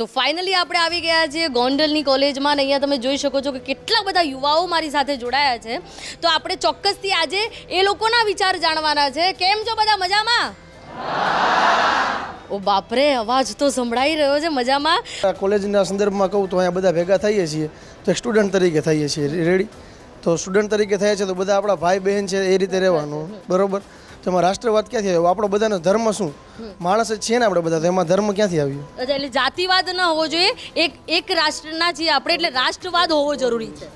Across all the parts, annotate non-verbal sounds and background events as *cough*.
તો ફાઇનલી આપણે આવી ગયા છીએ ગોંડલની કોલેજમાં અને અહીંયા તમે જોઈ શકો છો કે કેટલા બધા યુવાઓ મારી સાથે જોડાયા છે. તો આપણે ચોક્કસથી આજે એ લોકોના વિચાર જાણવાના છે. કેમ છો બધા? મજામાં? ઓ બાપરે, અવાજ તો સંભળાઈ રહ્યો છે. મજામાં? કોલેજના સંદર્ભમાં કહું તો અહીંયા બધા ભેગા થઈએ છીએ. તો સ્ટુડન્ટ તરીકે થઈએ છીએ. રેડી તો સ્ટુડન્ટ તરીકે થયા છે તો બધા આપણા ભાઈ બહેન છે એ રીતે રહેવાનું. બરોબર? તો એમાં રાષ્ટ્રવાદ ક્યાંથી આવ્યો? આપણો બધાનો ધર્મ શું? માણસ જ છીએ ને આપણે બધા તો એમાં ધર્મ ક્યાંથી આવ્યું? એટલે જાતિવાદ ન હોવો જોઈએ એક એક રાષ્ટ્રના છીએ આપણે એટલે રાષ્ટ્રવાદ હોવો જરૂરી છે.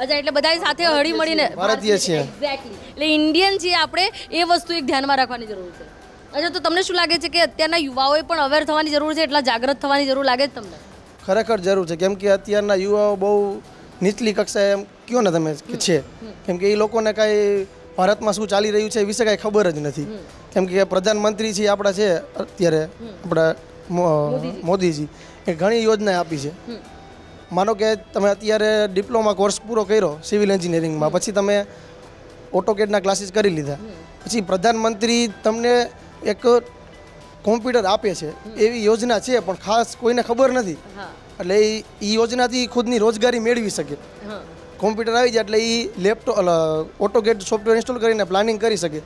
અચ્છા એટલે બધા સાથે હળી મળીને ભારતીય છીએ. એટલે ઇન્ડિયન છીએ આપણે એ વસ્તુ એક ધ્યાનમાં રાખવાની જરૂર છે. અચ્છા તો તમને શું લાગે છે કે અત્યારના યુવાઓએ પણ અવેર થવાની જરૂર છે એટલા જાગૃત થવાની જરૂર લાગે છે તમને? ખરેખર જરૂર છે. કેમ કે અત્યારના યુવાઓ બહુ નીચલી કક્ષાએ એમ કયો ને તમે કે છે. કેમ કે એ લોકોને કાંઈ ભારતમાં શું ચાલી રહ્યું છે એ વિશે કાંઈ ખબર જ નથી. કેમ કે પ્રધાનમંત્રી છે આપણા છે અત્યારે આપણા મોદીજી. એ ઘણી યોજના આપી છે. માનો કે તમે અત્યારે ડિપ્લોમા કોર્સ પૂરો કર્યો સિવિલ એન્જિનિયરિંગમાં પછી તમે ઓટોકેડના ક્લાસીસ કરી લીધા. પછી પ્રધાનમંત્રી તમને એક કોમ્પ્યુટર આપે છે એવી યોજના છે પણ ખાસ કોઈને ખબર નથી. એટલે એ એ યોજનાથી ખુદની રોજગારી મેળવી શકે. કોમ્પ્યુટર આવી જાય એટલે એ લેપટોપ ઓટોગેટ સોફ્ટવેર ઇન્સ્ટોલ કરીને પ્લાનિંગ કરી શકે.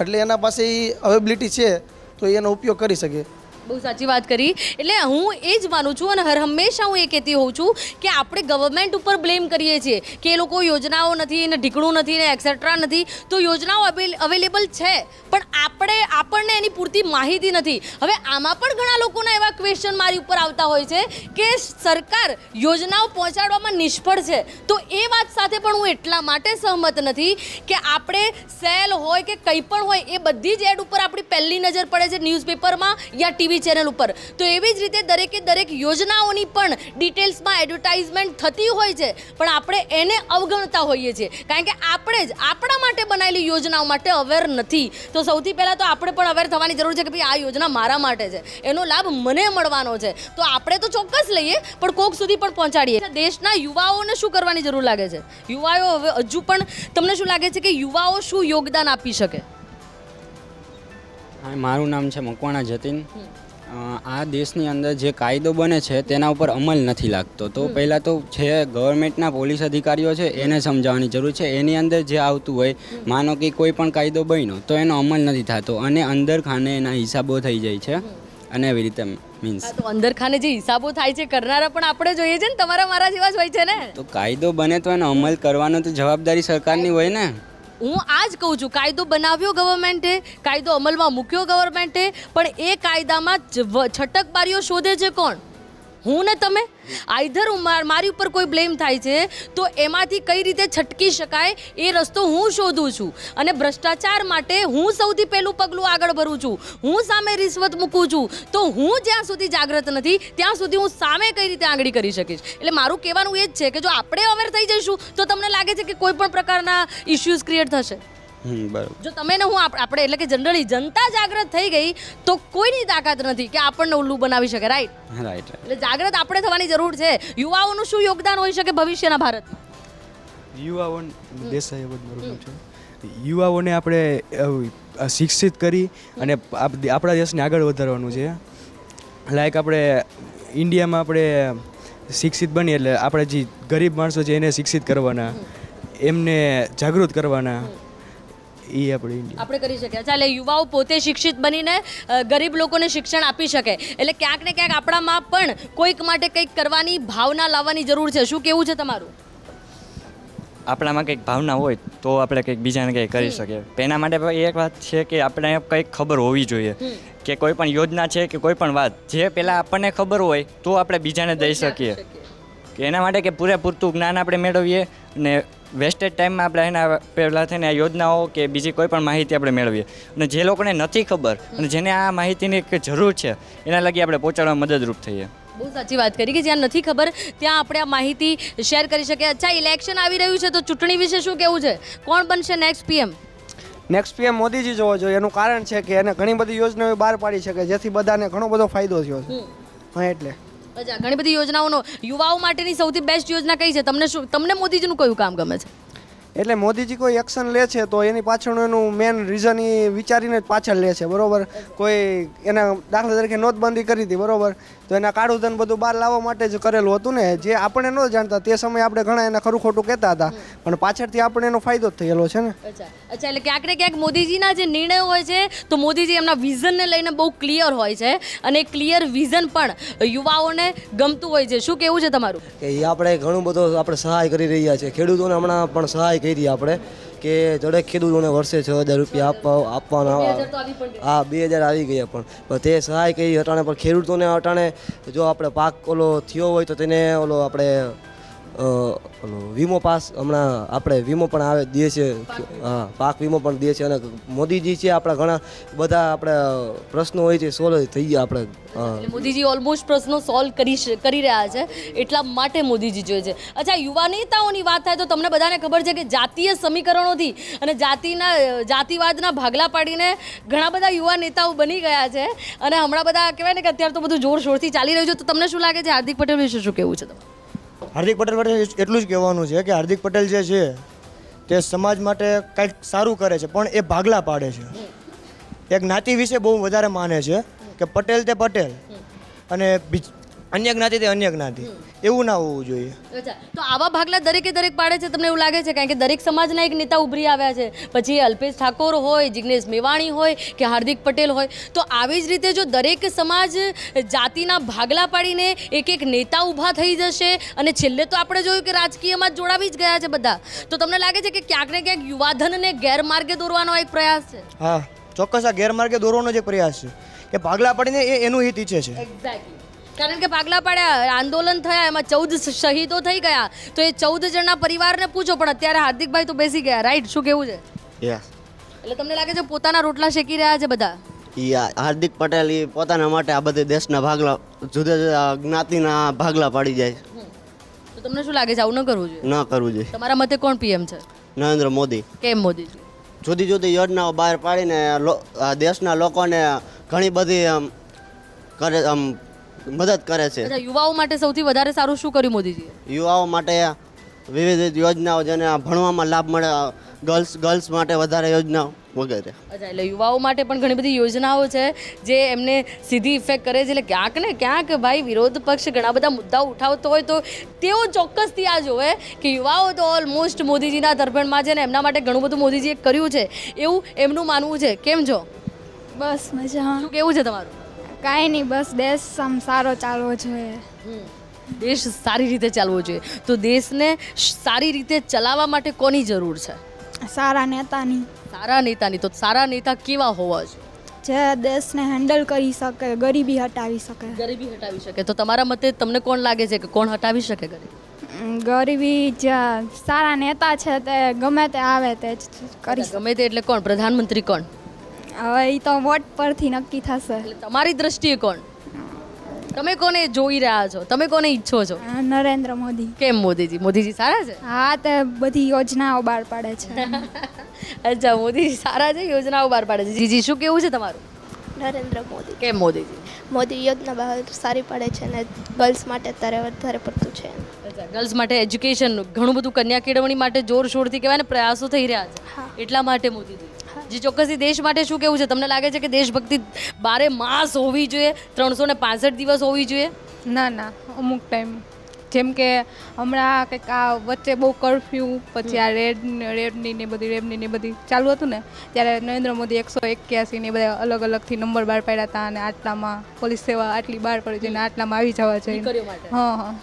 એટલે એના પાસે એ અવેબિલિટી છે તો એનો ઉપયોગ કરી શકે. બહુ સાચી વાત કરી. એટલે હું એ જ માનું છું અને હર હંમેશા હું એ કહેતી હોઉં છું કે આપણે ગવર્મેન્ટ ઉપર બ્લેમ કરીએ છીએ કે એ લોકો યોજનાઓ નથી ને ઢીકણું નથી ને એક્સેટ્રા નથી. તો યોજનાઓ અવેલેબલ છે, પણ આપણે, આપણને એની પૂરતી માહિતી નથી. હવે આમાં પણ ઘણા લોકોના એવા ક્વેશ્ચન મારી ઉપર આવતા હોય છે કે સરકાર યોજનાઓ પહોંચાડવામાં નિષ્ફળ છે. તો એ વાત સાથે પણ હું એટલા માટે સહમત નથી કે આપણે સેલ હોય કે કંઈ પણ હોય, એ બધી જ એડ ઉપર આપણી પહેલી નજર પડે છે ન્યૂઝપેપરમાં યા ટીવી ચેનલ ઉપર. તો એવી જ રીતે દરેકે દરેક યોજનાઓની પણ ડિટેલ્સમાં એડવર્ટાઇઝમેન્ટ થતી હોય છે પણ આપણે એને અવગણતા હોઈએ છીએ. કારણ કે આપણે જ આપણા માટે બનાવેલી યોજનાઓ માટે અવેર નથી. તો સૌથી પહેલાં તો આપણે પણ અવેર થવાની જરૂર છે કે ભાઈ આ યોજના મારા માટે છે. એનો લાભ મને મળવાનો છે. તો આપણે તો ચોક્કસ લઈએ પણ કોક સુધી પણ પહોંચાડીએ. દેશના યુવાઓને શું કરવાની જરૂર લાગે છે? યુવાઓ હવે હજુ પણ તમને શું લાગે છે કે યુવાઓ શું યોગદાન આપી શકે? મારું નામ છે મકવાણા જતીન. આ દેશની અંદર જે કાયદો બને છે તેના ઉપર અમલ નથી લાગતો. તો પહેલાં તો જે ગવર્મેન્ટના પોલીસ અધિકારીઓ છે એને સમજાવવાની જરૂર છે. એની અંદર જે આવતું હોય માનો કે કોઈ પણ કાયદો બન્યો તો એનો અમલ નથી થતો. અને અંદર ખાને એના હિસાબો થઈ જાય છે. અને એવી રીતે મીન્સ તો અંદર ખાને જે હિસાબો થાય છે કરનારા પણ આપણે જોઈએ છે ને તમારા મારા જેવા જ હોય છે ને? તો કાયદો બને તો એનો અમલ કરવાનો તો જવાબદારી સરકારની હોય ને. હું આ જ કહું છું, કાયદો બનાવ્યો ગવર્મેન્ટે કાયદો અમલમાં મૂક્યો ગવર્મેન્ટે પણ એ કાયદામાં છટકબારીઓ શોધે છે કોણ? હું ને તમે? આઈધર મારી ઉપર કોઈ બ્લેમ થાય છે, તો એમાંથી કઈ રીતે છટકી શકાય એ રસ્તો હું શોધું છું. અને ભ્રષ્ટાચાર માટે હું સૌથી પહેલું પગલું આગળ ભરું છું. હું સામે રિશ્વત મૂકું છું, તો હું જ્યાં સુધી જાગૃત નથી, ત્યાં સુધી હું સામે કઈ રીતે આંગળી કરી શકીશ? એટલે મારું કહેવાનું એ જ છે કે જો આપણે અવેર થઈ જઈશું, તો તમને લાગે છે કે કોઈ પણ પ્રકારના ઇશ્યુઝ ક્રિએટ થશે. જો તમે ને હું આપણે એટલે કે જનરલી જનતા જાગૃત થઈ ગઈ તો કોઈની તાકાત નથી કે આપણને ઉલ્લુ બનાવી શકે રાઈટ રાઈટ રાઈટ એટલે જાગૃત આપણે થવાની જરૂર છે. યુવાઓનું શું યોગદાન હોઈ શકે ભવિષ્યના ભારતમાં યુવાઓ દેસાઈ મારું નામ છે. યુવાઓને આપણે શિક્ષિત કરી અને આપણા દેશને આગળ વધારવાનું છે. લાઈક આપણે ઇન્ડિયામાં આપણે શિક્ષિત બની એટલે આપણે જે ગરીબ માણસો છે એને શિક્ષિત કરવાના એમને જાગૃત કરવાના. એ આપણે આપણે કરી શકીએ. ચાલે યુવાઓ પોતે શિક્ષિત બનીને ગરીબ લોકોને શિક્ષણ આપી શકે. એટલે ક્યાંક ને ક્યાંક આપણામાં પણ કોઈક માટે કંઈક કરવાની ભાવના લાવવાની જરૂર છે. શું કેવું છે તમારું? આપણામાં કંઈક ભાવના હોય તો આપણે કંઈક બીજાને કંઈક કરી શકીએ. એના માટે પણ એક વાત છે કે આપણે કંઈક ખબર હોવી જોઈએ. કે કોઈ પણ યોજના છે કે કોઈ પણ વાત જે પહેલાં આપણને ખબર હોય તો આપણે બીજાને દઈ શકીએ. કે એના માટે કે પૂરેપૂરતું જ્ઞાન આપણે મેળવીએ અને વેસ્ટેજ ટાઈમમાં આપણે એના પહેલાં થઈને આ યોજનાઓ કે બીજી કોઈ પણ માહિતી આપણે મેળવીએ. અને જે લોકોને નથી ખબર અને જેને આ માહિતીની એક જરૂર છે એના લગી આપણે પહોંચાડવા મદદરૂપ થઈએ. બહુ સાચી વાત કરી કે જ્યાં નથી ખબર ત્યાં આપણે આ માહિતી શેર કરી શકીએ. અચ્છા ઇલેક્શન આવી રહ્યું છે તો ચૂંટણી વિશે શું કેવું છે? કોણ બનશે next PM next PM Modiji જોવો જોઈએ. એનું કારણ છે કે એને ઘણી બધી યોજનાઓ બહાર પાડી શકે જેથી બધાને ઘણો બધો ફાયદો થયો છે. હા એટલે. અચ્છા, ઘણી બધી યોજનાઓનો યુવાઓ માટેની સૌથી બેસ્ટ યોજના કઈ છે? તમને શું તમને મોદીજીનું કયું કામ ગમે છે? એટલે મોદીજી કોઈ એક્શન લે છે તો એની પાછળનું એનું મેન રીઝન એ વિચારીને જ પાછળ લે છે, બરોબર? કોઈ એના દાખલા તરીકે નોટબંધી કરી હતી, બરોબર? તો એના કાળું ધન બધું બહાર લાવવા માટે જ કરેલું હતું ને. જે આપણે ન જાણતા તે સમયે આપણે ઘણા એને ખરું ખોટું કહેતા હતા. પણ પાછળથી આપણે એનો ફાયદો જ થયેલો છે ને. અચ્છા. અચ્છા એટલે ક્યાંક ને ક્યાંક મોદીજીના જે નિર્ણય હોય છે તો મોદીજી એમના વિઝનને લઈને બહુ ક્લિયર હોય છે. અને ક્લિયર વિઝન પણ યુવાઓને ગમતું હોય છે. શું કેવું છે તમારું? કે એ આપણે ઘણું બધું આપણે સહાય કરી રહ્યા છે. ખેડૂતોને હમણાં પણ સહાય કરી આપણે. કે દરેક ખેડૂતોને વર્ષે છ હજાર રૂપિયા આપવા આપવાના હા બે હજાર આવી ગયા પણ. તે સહાય કરી અટાણે પણ ખેડૂતોને અટાણે જો આપણે પાક ઓલો થયો હોય તો તેને ઓલો આપણે વીમો પાસ, હમણાં આપણે વીમો પણ આવે, દે છે, હા, પાક વીમો પણ દે છે અને મોદીજી છે આપણા ઘણા બધા આપણે પ્રશ્નો હોય છે સોલ્વ થઈ ગયા આપણે મોદીજી ઓલમોસ્ટ પ્રશ્નો સોલ્વ કરી કરી રહ્યા છે, એટલા માટે મોદીજી જોઈએ છે. અચ્છા, યુવા નેતાઓની વાત થાય તો તમને બધાને ખબર છે કે જાતીય સમીકરણોથી અને જાતિના, જાતિવાદના ભાગલા પાડીને ઘણા બધા યુવા નેતાઓ બની ગયા છે અને હમણાં બધા કહેવાય ને કે અત્યારે તો બધું જોરશોરથી ચાલી રહ્યું છે, તો તમને શું લાગે છે? હાર્દિક પટેલ વિશે શું કેવું છે તમારું? હાર્દિક પટેલ માટે એટલું જ કહેવાનું છે કે હાર્દિક પટેલ જે છે તે સમાજ માટે કંઈક સારું કરે છે, પણ એ ભાગલા પાડે છે. એક જ્ઞાતિ વિશે બહુ વધારે માને છે કે પટેલ તે પટેલ અને અન્ય જ્ઞાતિ તે અન્ય જ્ઞાતિ. એવું ના હોવું જોઈએ. અચ્છા તો આવા ભાગલા દરેકે દરેક પાડે છે તમને એવું લાગે છે? કારણ કે દરેક સમાજના એક નેતા ઉભરી આવ્યા છે. પછી અલ્પેશ ઠાકોર હોય જિગ્નેશ મેવાણી હોય કે હાર્દિક પટેલ હોય. તો આવી જ રીતે જો દરેક સમાજ જાતિના ભાગલા પાડીને એક એક નેતા ઊભા થઈ જશે અને છેલ્લે તો આપણે જોયું કે રાજકીયમાં જ જોડાવી જ ગયા છે બધા. તો તમને લાગે છે કે ક્યાંક ને ક્યાંક યુવાધનને ગેરમાર્ગે દોરવાનો એક પ્રયાસ છે? હા ચોક્કસ આ ગેરમાર્ગે દોરવાનો જે પ્રયાસ છે. કે ભાગલા પાડીને એ એનું હિત ઈચ્છે છે. એક્ઝેક્ટલી કારણ કે ભાગલા પાડ્યા આંદોલન થયા એમાં ચૌદ શહીદો થઈ ગયા. તો એ ચૌદ જણના પરિવારને પૂછો પણ અત્યારે હાર્દિકભાઈ તો બેસી ગયા. રાઈટ શું કેવું છે? એટલે તમને લાગે છે પોતાના રોટલા શેકી રહ્યા છે બધા? હાર્દિક પટેલ એ પોતાના માટે આ બધી દેશના ભાગલા જુદા જુદા જ્ઞાતિના ભાગલા પાડી જાય. તો તમને શું લાગે છે આવું ન કરવું જોઈએ? ન કરવું જોઈએ. તમારા મતે કોણ પીએમ છે? નરેન્દ્ર મોદી. કેમ મોદી જુદી જુદી યોજનાઓ બહાર પાડીને દેશના લોકોને ઘણી બધી આમ કરે આમ મદદ કરે છે. યુવાઓ માટે સૌથી વધારે સારું શું કર્યું મોદીજીએ? યુવાઓ માટે વિવિધ યોજનાઓ જેને ભણવામાં લાભ મળે ગર્લ્સ ગર્લ્સ માટે વધારે યોજનાઓ વગેરે. અચ્છા એટલે યુવાઓ માટે પણ ઘણી બધી યોજનાઓ છે જે એમને સીધી ઇફેક્ટ કરે છે. એટલે ક્યાંક ને ક્યાંક ભાઈ વિરોધ પક્ષ ઘણા બધા મુદ્દાઓ ઉઠાવતો હોય તો તેઓ ચોક્કસથી આ જોવે કે યુવાઓ તો ઓલમોસ્ટ મોદીજીના તરફેણમાં છે ને એમના માટે ઘણું બધું મોદીજીએ કર્યું છે. એવું એમનું માનવું છે. કેમ છો? બસ મજા શું કેવું છે તમારું? કાંઈ નહીં બસ દેશ આમ સારો ચાલવો જોઈએ. દેશ સારી રીતે ચાલવો જોઈએ. તો દેશને સારી રીતે ચલાવવા માટે કોની જરૂર છે? સારા નેતાની. સારા નેતાની. તો સારા નેતા કેવા હોવા જોઈએ? જે દેશને હેન્ડલ કરી શકે ગરીબી હટાવી શકે. ગરીબી હટાવી શકે. તો તમારા મતે તમને કોણ લાગે છે કે કોણ હટાવી શકે ગરીબી? ગરીબી જે સારા નેતા છે તે ગમે તે આવે તે કરી ગમે તે એટલે કોણ? પ્રધાનમંત્રી કોણ? હવે એ તો વોટ પરથી નક્કી થશે. એટલે તમારી દ્રષ્ટિએ કોણ? તમે કોને જોઈ રહ્યા છો? તમે કોને ઈચ્છો છો? નરેન્દ્ર મોદી. કેમ મોદીજી? મોદીજી સારા છે? હા તે બધી યોજનાઓ બહાર પાડે છે. *laughs* અચ્છા મોદીજી સારા છે યોજનાઓ બહાર પાડે છે. જીજી શું કેવું છે તમારું? નરેન્દ્ર મોદી. કેમ મોદીજી? મોદી યોજના બહાર સારી પડે છે અને ગર્લ્સ માટે અત્યારે વધારે પડતું છે. ગર્લ્સ માટે એજ્યુકેશન ઘણું બધું કન્યા કેળવણી માટે જોરશોરથી કહેવાય ને પ્રયાસો થઈ રહ્યા છે. એટલા માટે મોદીજી? જે ચોક્કસથી દેશ માટે શું કેવું છે? તમને લાગે છે કે દેશભક્તિ બારે માસ હોવી જોઈએ? ત્રણસો ને પાસઠ દિવસ હોવી જોઈએ? ના ના અમુક ટાઈમ જેમ કે હમણાં કંઈક આ વચ્ચે બહુ કરફ્યુ પછી આ રેડ રેડની ને બધી રેડની ને બધી ચાલુ હતું ને ત્યારે નરેન્દ્ર મોદી એકસો એક્યાસી ને બધા અલગ અલગથી નંબર બહાર પાડ્યા હતા અને આટલામાં પોલીસ સેવા આટલી બહાર પડી છે ને આટલામાં આવી જવા જોઈએ. હા હા.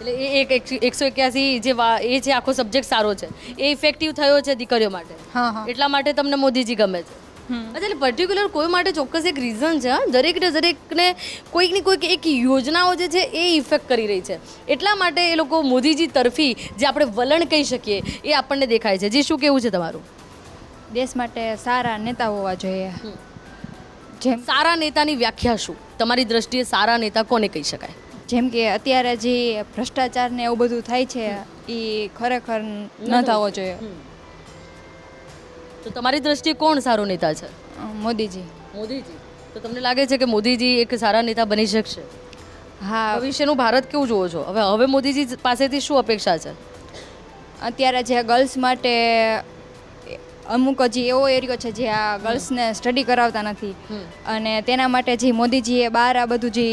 એટલે એ એક એક- એકસો એક્યાસી જે એ છે આખો સબ્જેક્ટ સારો છે એ ઇફેક્ટિવ થયો છે દીકરીઓ માટે. એટલા માટે તમને મોદીજી ગમે છે. એટલે પર્ટિક્યુલર કોઈ માટે ચોક્કસ એક રીઝન છે? દરેકને દરેકને કોઈક ને કોઈક એક યોજનાઓ જે છે એ ઇફેક્ટ કરી રહી છે. એટલા માટે એ લોકો મોદીજી તરફી જે આપણે વલણ કહી શકીએ એ આપણને દેખાય છે. જે શું કેવું છે તમારું? દેશ માટે સારા નેતા હોવા જોઈએ. જેમ સારા નેતાની વ્યાખ્યા શું? તમારી દ્રષ્ટિએ સારા નેતા કોને કહી શકાય? જેમ કે અત્યારે જે ભ્રષ્ટાચાર ને એવું બધું થાય છે એ ખરેખર ન થવો જોઈએ. તો તમારી દ્રષ્ટિએ કોણ સારો નેતા છે? મોદીજી. મોદીજી. તો તમને લાગે છે કે મોદીજી એક સારા નેતા બની શકશે? હા. ભવિષ્યનું ભારત કેવું જોવો છો? હવે હવે મોદીજી પાસેથી શું અપેક્ષા છે? અત્યારે જે ગર્લ્સ માટે અમુક હજી એવો એરિયો છે જે આ ગર્લ્સને સ્ટડી કરાવતા નથી. અને તેના માટે જે મોદીજીએ બહાર આ બધું જે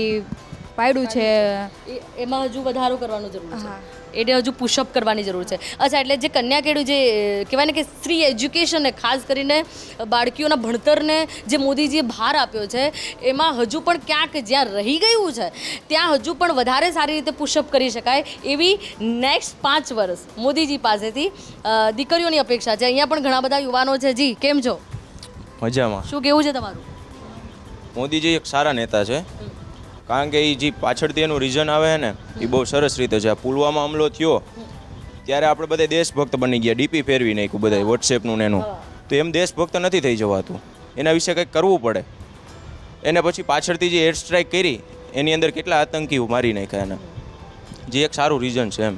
પાડ્યું છે. એ- એમાં હજુ વધારો કરવાનો જરૂર છે. એટલે હજુ પુશઅપ કરવાની જરૂર છે. અચ્છા એટલે જે કન્યા કેળું જે કહેવાય ને કે સ્ત્રી એજ્યુકેશનને ખાસ કરીને બાળકીઓના ભણતરને જે મોદીજીએ ભાર આપ્યો છે એમાં હજુ પણ ક્યાંક જ્યાં રહી ગયું છે ત્યાં હજુ પણ વધારે સારી રીતે પુશઅપ કરી શકાય એવી નેક્સ્ટ પાંચ વર્ષ મોદીજી પાસેથી દીકરીઓની અપેક્ષા છે. અહીંયા પણ ઘણા બધા યુવાનો છે. જી કેમ છો? મજામાં. શું કેવું છે તમારું? મોદીજી એક સારા નેતા છે. કારણ કે એ જે પાછળથી એનું રીઝન આવે ને એ બહુ સરસ રીતે છે. પુલવામા હમલો થયો, ત્યારે આપણે બધા દેશભક્ત બની ગયા. ડીપી ફેરવી નાખ્યું બધા વોટ્સએપનું એનું. તો એમ દેશભક્ત નથી થઈ જવાતું. એના વિશે કંઈક કરવું પડે. એને પછી પાછળથી જે એર સ્ટ્રાઇક કરી, એની અંદર કેટલા આતંકીઓ મારી નાખ્યા એને. જે એક સારું રીઝન છે એમ.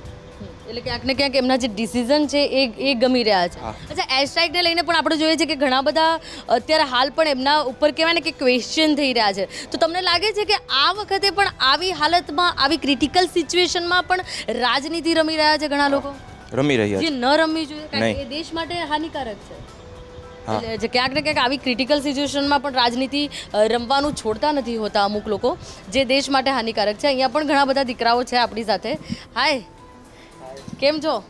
એટલે ક્યાંક ને ક્યાંક એમના જે ડિસિઝન છે એ એ ગમી રહ્યા છે. અચ્છા એર સ્ટ્રાઇકને લઈને પણ આપણે જોઈએ છે કે ઘણા બધા અત્યારે હાલ પણ એમના ઉપર કહેવાય ને કે ક્વેશ્ચન થઈ રહ્યા છે. તો તમને લાગે છે કે આ વખતે પણ આવી હાલતમાં આવી ક્રિટિકલ સિચ્યુએશનમાં પણ રાજનીતિ રમી રહ્યા છે ઘણા લોકો? રમી રહ્યા જે છે. ન રમવી જોઈએ કારણ કે એ દેશ માટે હાનિકારક છે. એટલે જે ક્યાંક ને ક્યાંક આવી ક્રિટિકલ સિચ્યુએશનમાં પણ રાજનીતિ રમવાનું છોડતા નથી હોતા અમુક લોકો. જે દેશ માટે હાનિકારક છે. અહીંયા પણ ઘણા બધા દીકરાઓ છે આપણી સાથે. હાય કેમ છો?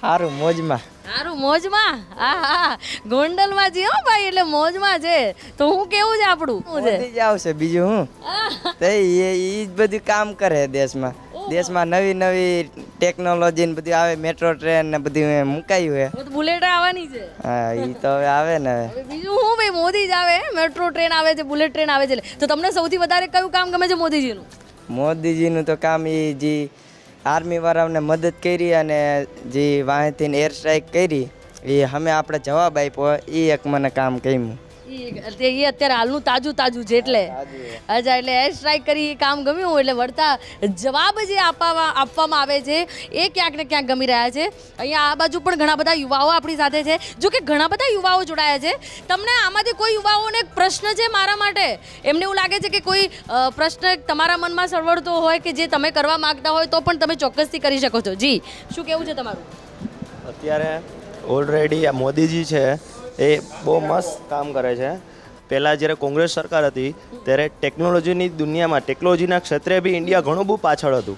સારું મોજમાં. સારું મોજમાં? હા હા ગોંડલમાં જી હો ભાઈ એટલે મોજમાં છે. તો હું કેવું છે આપણું? શું છે? આવશે બીજું હું? તો એ એ જ બધું કામ કરે દેશમાં. દેશમાં નવી નવી ટેકનોલોજી ને બધું આવે મેટ્રો ટ્રેન ને બધું મુકાયું હે બુલેટ આવવાની છે. હા એ તો હવે આવે ને હવે. બીજું હું ભાઈ મોદી જ આવે મેટ્રો ટ્રેન આવે છે બુલેટ ટ્રેન આવે છે તો તમને સૌથી વધારે કયું કામ ગમે છે મોદીજીનું? મોદીજીનું તો કામ એ જે આર્મી વાળાઓને મદદ કરી અને જે વાંહેથી એર સ્ટ્રાઇક કરી, એ અમે આપણે જવાબ આપ્યો. એ એક મને કામ તે એ અત્યારે હાલનું તાજું તાજું છે એટલે. અચ્છા એટલે એર સ્ટ્રાઇક કરી કામ ગમ્યું એટલે વળતા જવાબ જે આપવા આપવામાં આવે છે એ ક્યાંક ને ક્યાંક ગમી રહ્યા છે. અહીંયા આ બાજુ પણ ઘણા બધા યુવાઓ આપણી સાથે છે. જો કે ઘણા બધા યુવાઓ જોડાયા છે. તમને આમાંથી કોઈ યુવાઓને એક પ્રશ્ન છે મારા માટે? એમને એવું લાગે છે કે કોઈ પ્રશ્ન તમારા મનમાં સળવડતો હોય કે જે તમે કરવા માગતા હોય તો પણ તમે ચોક્કસથી કરી શકો છો. જી શું કેવું છે તમારું? અત્યારે ઓલરેડી આ મોદીજી છે. એ બહુ મસ્ત કામ કરે છે. પહેલાં જ્યારે કોંગ્રેસ સરકાર હતી, ત્યારે ટેકનોલોજીની દુનિયામાં, ટેકનોલોજીના ક્ષેત્રે બી ઇન્ડિયા ઘણું બહુ પાછળ હતું.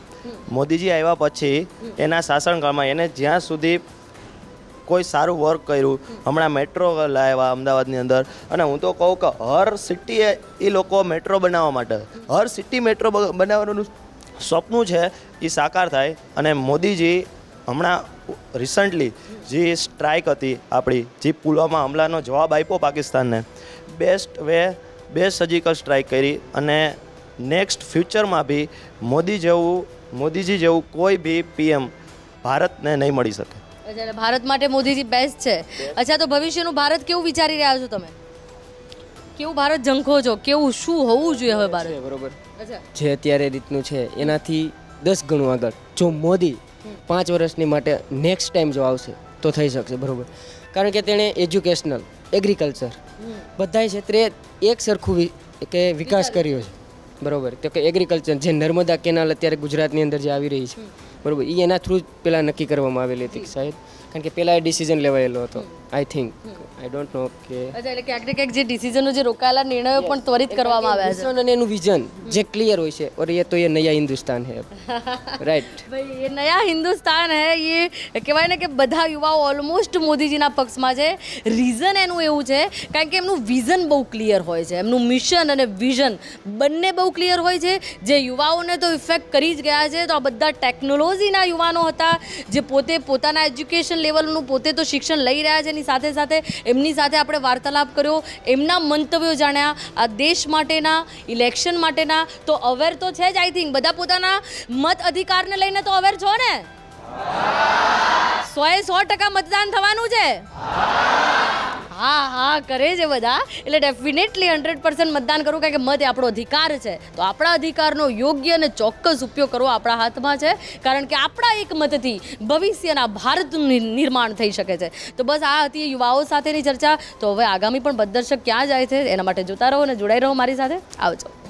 મોદીજી આવ્યા પછી એના શાસનકાળમાં એને જ્યાં સુધી કોઈ સારું વર્ક કર્યું, હમણાં મેટ્રો લાવ્યા અમદાવાદની અંદર. અને હું તો કહું કે હર સિટીએ એ લોકો મેટ્રો બનાવવા માટે. હર સિટી મેટ્રો બનાવવાનું સપનું છે એ સાકાર થાય. અને મોદીજી હમણાં રિસન્ટલી જે સ્ટ્રાઇક હતી આપણી જે પુલવામા હમલાનો જવાબ આપ્યો પાકિસ્તાનને best way best surgical strike કરી અને નેક્સ્ટ ફ્યુચરમાં બી મોદી જેવું મોદીજી જેવું કોઈ બી પીએમ ભારતને નહીં મળી શકે. એટલે ભારત માટે મોદીજી બેસ્ટ છે. અચ્છા તો ભવિષ્યનું ભારત કેવું વિચારી રહ્યા છો તમે? કેવું ભારત ઝંખો છો? કેવું શું હોવું જોઈએ હવે ભારત? બરોબર. જે અત્યારે રીતનું છે એનાથી દસ ગણું આગળ. જો મોદી પાંચ વર્ષની માટે નેક્સ્ટ ટાઈમ જો આવશે તો થઈ શકશે બરોબર. કારણ કે તેણે એજ્યુકેશનલ એગ્રીકલ્ચર બધા ક્ષેત્રે એક સરખું કે વિકાસ કર્યો છે. બરોબર. તો કે એગ્રીકલ્ચર જે નર્મદા કેનાલ અત્યારે ગુજરાતની અંદર જે આવી રહી છે બરાબર. એ એના થ્રુ પહેલાં નક્કી કરવામાં આવેલી હતી સાહેબ. કારણ કે પહેલાં એ ડિસિઝન લેવાયેલો હતો. I think I don't know કે એટલે ક્યાંક ને ક્યાંક જે ડિસિઝનો જે રોકાયેલા નિર્ણયો પણ ત્વરિત કરવામાં આવ્યા છે. અને એનું વિઝન જે ક્લિયર હોય છે. ઓર એ તો એ નયા હિન્દુસ્તાન હે *laughs* રાઈટ ભાઈ એ નયા હિન્દુસ્તાન હે એ કહેવાય ને કે બધા યુવાઓ ઓલમોસ્ટ મોદીજીના પક્ષમાં છે. રીઝન એનું એવું છે કારણ કે એમનું વિઝન બહુ ક્લિયર હોય છે. એમનું મિશન અને વિઝન બંને બહુ ક્લિયર હોય છે. જે યુવાઓને તો ઇફેક્ટ કરી જ ગયા છે તો આ બધા ટેકનોલોજી ટેકનોલોજીના યુવાનો હતા જે પોતે પોતાના એજ્યુકેશન લેવલનું પોતે તો શિક્ષણ લઈ રહ્યા છે. એની સાથે સાથે એમની સાથે આપણે વાર્તાલાપ કર્યો. એમના મંતવ્યો જાણ્યા. આ દેશ માટેના, ઇલેક્શન માટેના તો અવેર તો છે જ આઈ થિંક બધા પોતાના મત અધિકારને લઈને તો અવેર છો ને? સો એ સો ટકા મતદાન થવાનું છે. હા હા, કરે છે બધા. એટલે ડેફિનેટલી હંડ્રેડ પર્સન્ટ મતદાન કરવું, કારણ કે મત એ આપણો અધિકાર છે. તો આપણા અધિકારનો યોગ્ય અને ચોક્કસ ઉપયોગ કરવો આપણા હાથમાં છે, કારણ કે આપણા એક મતથી ભવિષ્યના ભારતનું નિર્માણ થઈ શકે છે. તો બસ આ હતી યુવાઓ સાથેની ચર્ચા. તો હવે આગામી પણ બદદર્શક ક્યાં જાય છે, એના માટે જોતા રહો અને જોડાઈ રહો મારી સાથે. આવજો.